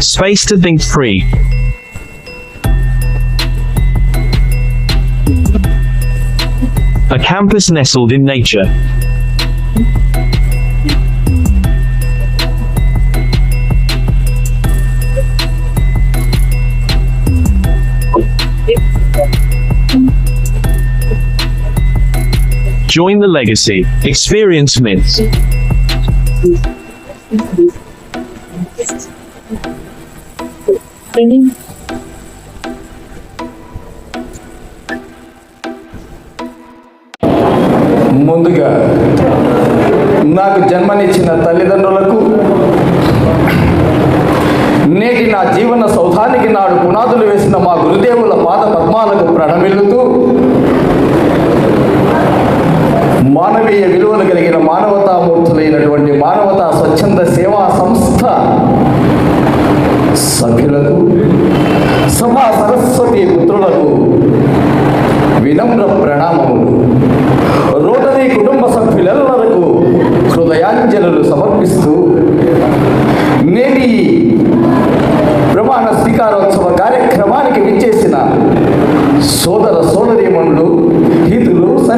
Space to think free. A campus nestled in nature. Join the legacy. Experience myths. ముందుగా నాకు జన్మనిచ్చిన తల్లిదండ్రులకు నేటి నా జీవన సౌధానికి నాడు పునాదులు వేసిన మా గురుదేవుల పాద పద్మాలకు ప్రణమిల్లుతూ మానవీయ విలువలు కలిగిన మానవతామూర్తులైనటువంటి మానవతా స్వచ్ఛంద సేవా సంస్థ సభ్యులకు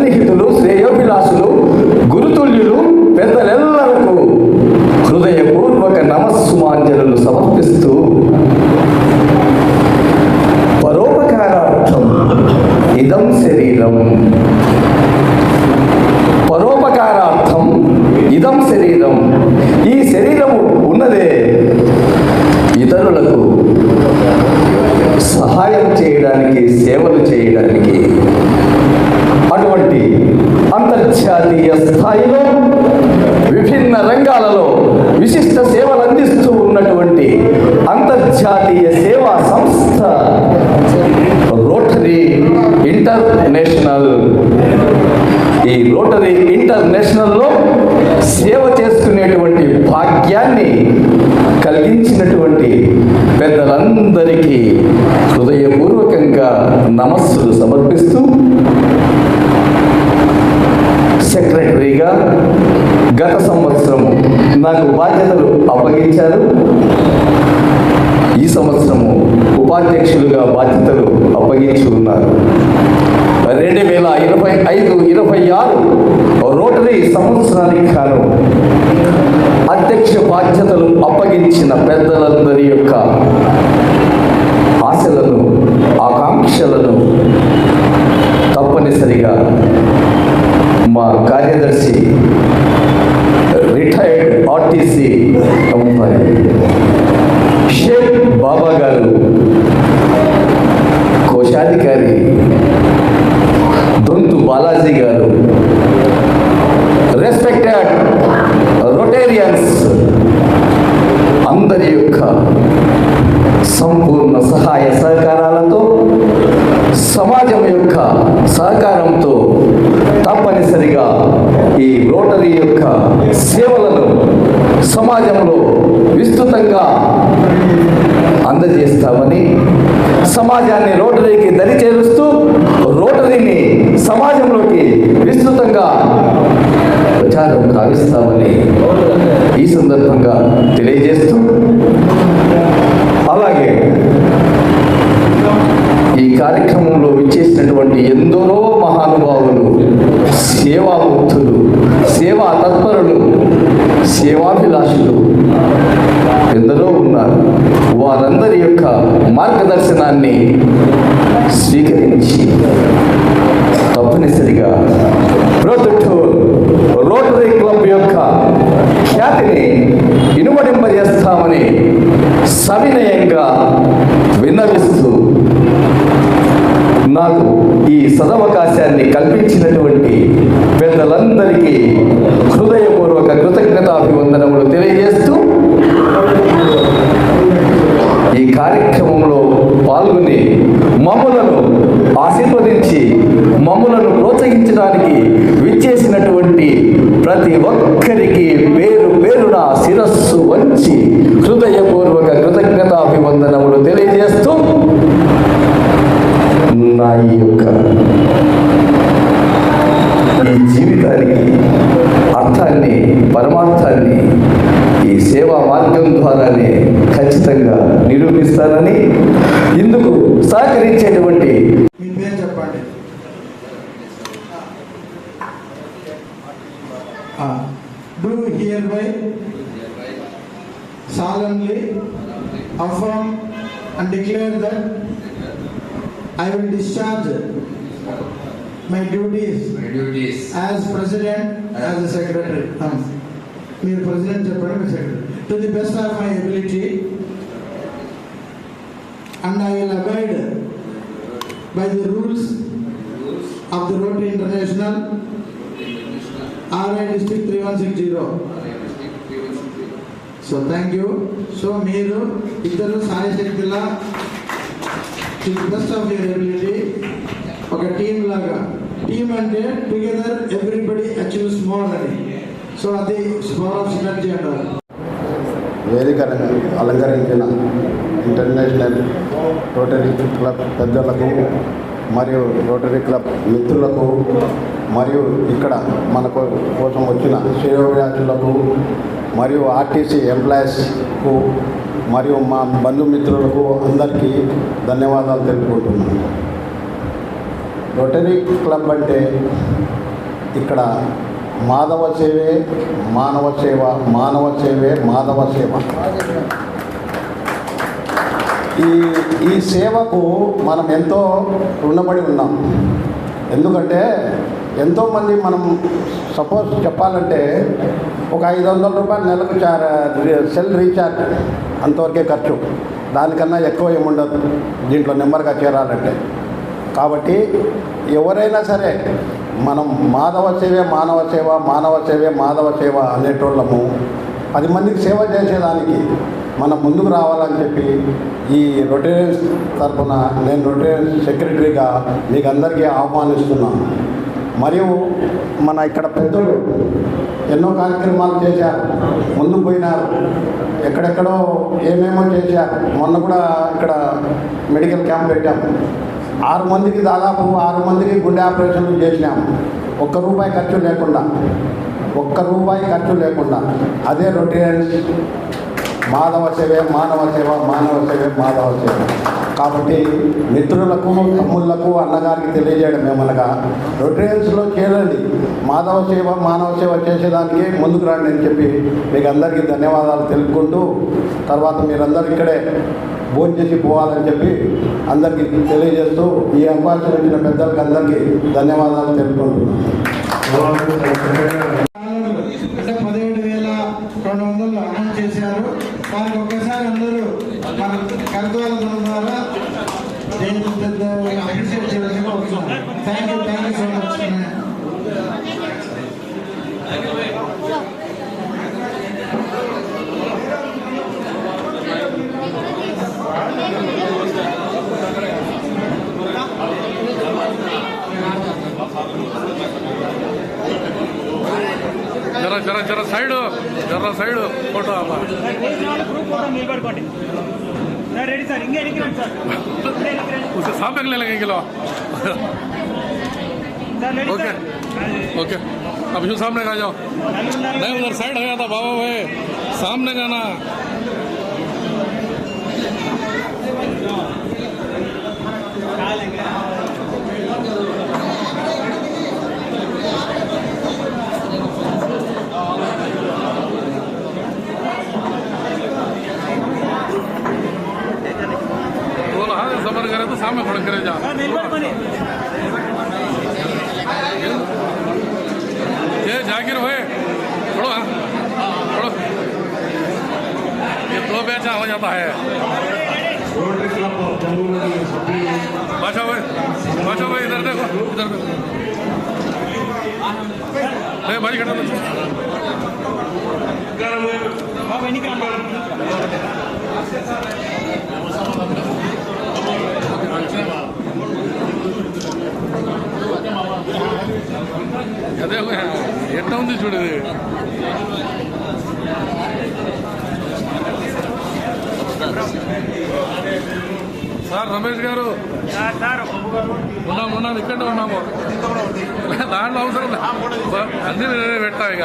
సన్నిహితులు శ్రేయోభిలాషులు గురుతుల్యులు పెద్దలెల్లరకు హృదయపూర్వక నమస్సుమాంజలు సమర్పిస్తూ పరోపకారార్థం ఇదం శరీరం. పరోపకారార్థం ఇదం శరీరం. ఈ శరీరము ఉన్నదే ఇతరులకు సహాయం చేయడానికి సేవలు చేయడానికి. అంతర్జాతీయ స్థాయిలో విభిన్న రంగాలలో విశిష్ట సేవలు అందిస్తూ ఉన్నటువంటి అంతర్జాతీయ సేవా సంస్థ రోటరీ ఇంటర్నేషనల్. ఈ రోటరీ ఇంటర్నేషనల్లో సేవ చేసుకునేటువంటి భాగ్యాన్ని కలిగించినటువంటి పెద్దలందరికీ హృదయపూర్వకంగా నమస్సులు సమర్పిస్తూ సెక్రటరీగా గత సంవత్సరం నాకు బాధ్యతలు అప్పగించారు. ఈ సంవత్సరము ఉపాధ్యక్షులుగా బాధ్యతలు అప్పగించి ఉన్నారు. రెండు వేల ఇరవై ఐదు ఇరవై ఆరు రోటరీ సంవత్సరానికి కాను అధ్యక్ష బాధ్యతలు అప్పగించిన పెద్దలందరి యొక్క ఆశలను ఆకాంక్షలను తప్పనిసరిగా మా కార్యదర్శి retired RTC employee Sheikh Baba గారు కోశాధికారి దొంతు బాలాజీ గారు రెస్పెక్టెడ్ రొటేరియన్స్ అందరి యొక్క సంపూర్ణ సహాయ సహకారాలతో సమాజం యొక్క సహకారంతో ఈ రోటరీ యొక్క సేవలను సమాజంలో విస్తృతంగా అందజేస్తామని సమాజాన్ని రోటరీకి దరి చేరుస్తూ రోటరీని సమాజంలోకి విస్తృతంగా ప్రచారం కావిస్తామని ఈ సందర్భంగా తెలియజేస్తూ అలాగే ఈ కార్యక్రమంలో విచ్చేసినటువంటి ఎందరో మహానుభావులు సేవాముక్తులు సేవా తత్పరులు సేవాభిలాషులు ఎందరో ఉన్నారు. వారందరి యొక్క మార్గదర్శనాన్ని స్వీకరించి తప్పనిసరిగా ప్రొద్దుటూర్ రోటరీ క్లబ్ యొక్క ఖ్యాతిని ఇనుమడింపజేస్తామని సవినయంగా విన్నవిస్తూ నాకు ఈ సదవకాశాన్ని కల్పించినటువంటి పెద్దలందరికీ హృదయపూర్వక కృతజ్ఞతాభివందనములు తెలియజేస్తూ ఈ కార్యక్రమంలో పాల్గొని మమ్మలను ఆశీర్వదించి మమ్మలను ప్రోత్సహించడానికి విచ్చేసినటువంటి ప్రతి ఒక్కరికి పేరు పేరున శిరస్సు వంచి హృదయపూర్వక కృతజ్ఞతాభివందనములు తెలియజేస్తూ నా ఈ యొక్క ఈ జీవితానికి అర్థాన్ని పరమార్థాన్ని ఈ సేవా మార్గం ద్వారానే ఖచ్చితంగా నిరూపిస్తానని ఇందుకు సహకరించేటువంటి మీ పేరు చెప్పండి do hereby solemnly affirm and declare that I will discharge my duties My duties as president, as a secretary. Um, మీరు ప్రెసిడెంట్ చెప్పండి secretary to the best of my ability and I will abide by the rules of the Rotary International RI district three one six zero. So thank you. So మీరు ఇద్దరు సాయశక్తిలా to the best of your ability. ఒక team లాగా. Team అంటే together everybody achieves more అని so అది power of synergy అంటారు. వేదిక అలంకరించిన ఇంటర్నేషనల్ రోటరీ క్లబ్ పెద్దలకు మరియు రోటరీ క్లబ్ మిత్రులకు మరియు ఇక్కడ మన కోసం వచ్చిన శ్రేయోభిలాషులకు మరియు ఆర్టీసీ ఎంప్లాయీస్కు మరియు మా బంధుమిత్రులకు అందరికీ ధన్యవాదాలు తెలుపుకుంటున్నాను. రోటరీ క్లబ్ అంటే ఇక్కడ మాధవ సేవే మానవ సేవ మానవ సేవే మాధవ సేవ ఈ ఈ సేవకు మనం ఎంతో రుణపడి ఉన్నాం. ఎందుకంటే ఎంతోమంది మనం సపోజ్ చెప్పాలంటే ఒక ఐదు వందల రూపాయలు నెలకు సెల్ రీఛార్జ్ అంతవరకే ఖర్చు. దానికన్నా ఎక్కువ ఏముండదు. దీంట్లో నెంబర్గా చేరాలంటే. కాబట్టి ఎవరైనా సరే మనం మాధవ సేవే మానవ సేవ మానవ సేవే మాధవ సేవ అనేటోళ్ళము పది మందికి సేవ చేసేదానికి మనం ముందుకు రావాలని చెప్పి ఈ రొటేరియన్స్ తరఫున నేను రొటేరియన్స్ సెక్రటరీగా మీకు అందరికీ ఆహ్వానిస్తున్నాను. మరియు మన ఇక్కడ పెద్దలు ఎన్నో కార్యక్రమాలు చేశారు ముందు పోయినారు ఎక్కడెక్కడో ఏమేమో చేశారు. మొన్న కూడా ఇక్కడ మెడికల్ క్యాంప్ పెట్టాము. ఆరు మందికి దాదాపు ఆరు మందికి గుండె ఆపరేషన్లు చేసినాము. ఒక్క రూపాయి ఖర్చు లేకుండా ఒక్క రూపాయి ఖర్చు లేకుండా. అదే రొటీన్స్ మాధవ సేవే మానవ సేవ మానవ సేవే మాధవ సేవ. కాబట్టి మిత్రులకు తమ్ముళ్ళకు అన్నగారికి తెలియజేయడం ఏమనగా రొటీన్స్లో చేరండి. మాధవ సేవ మానవ సేవ చేసేదానికి ముందుకు రండి అని చెప్పి మీకు అందరికీ ధన్యవాదాలు తెలుపుకుంటూ తర్వాత మీరందరూ ఇక్కడే భోజనం చేసి పోవాలని చెప్పి అందరికీ తెలియజేస్తూ ఈ అవకాశం ఇచ్చిన పెద్దలకు అందరికీ ధన్యవాదాలు తెలుపుకుంటున్నాను. పదిహేడు వేల రెండు వందలు అమౌంట్ చేశారు. వారికి ఒక్కసారి అందరూ మన కరతాల ద్వారా పెద్ద అప్రిషియేట్ వస్తున్నాను thank you thank you so much ಎಲ್ಲ ಸೈಡು ಫೋಟೋ ಅಲ್ಲ ಸಾಂಬಾಗ್ಲಿಲ್ಲ ಹೆಂಗಿಲ್ಲ ओके ओके अब यू सामने का जाओ नहीं उधर साइड हो जाता बाबा भाई सामने जाना दो बैच हो जाता है बादशाह भाई बादशाह भाई इधर देखो इधर देखो नहीं भाई घटा అదే ఎట్లా ఉంది చూడదు సార్ రమేష్ గారు. ఉన్నాము ఉన్నాము ఇక్కడ ఉన్నాము. దాంట్లో అవసరం అన్ని పెట్టాం ఇక.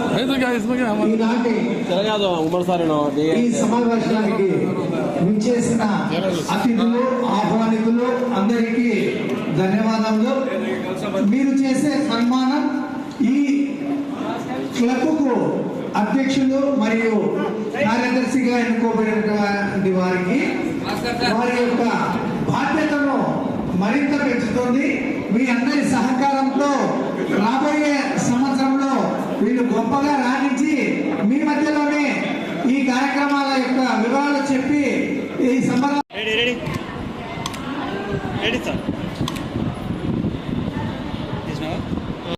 ఏయ్ ఎవరిదైనా ఈ సమావేశానికి విచ్చేసిన అతిథులు ఆహ్వానితులు అందరికీ ధన్యవాదములు. మీరు చేసే సన్మానం ఈ క్లబ్కు అధ్యక్షులు మరియు కార్యదర్శిగా ఎన్నుకోబడినటువంటి వారికి వారి యొక్క బాధ్యతను మరింత పెంచుతుంది. మీ అందరి సహకారంతో రాబోయే సంవత్సరంలో వీళ్ళు గొప్పగా రాణించి మీ మధ్యలోనే ఈ కార్యక్రమాల యొక్క వివరాలు చెప్పి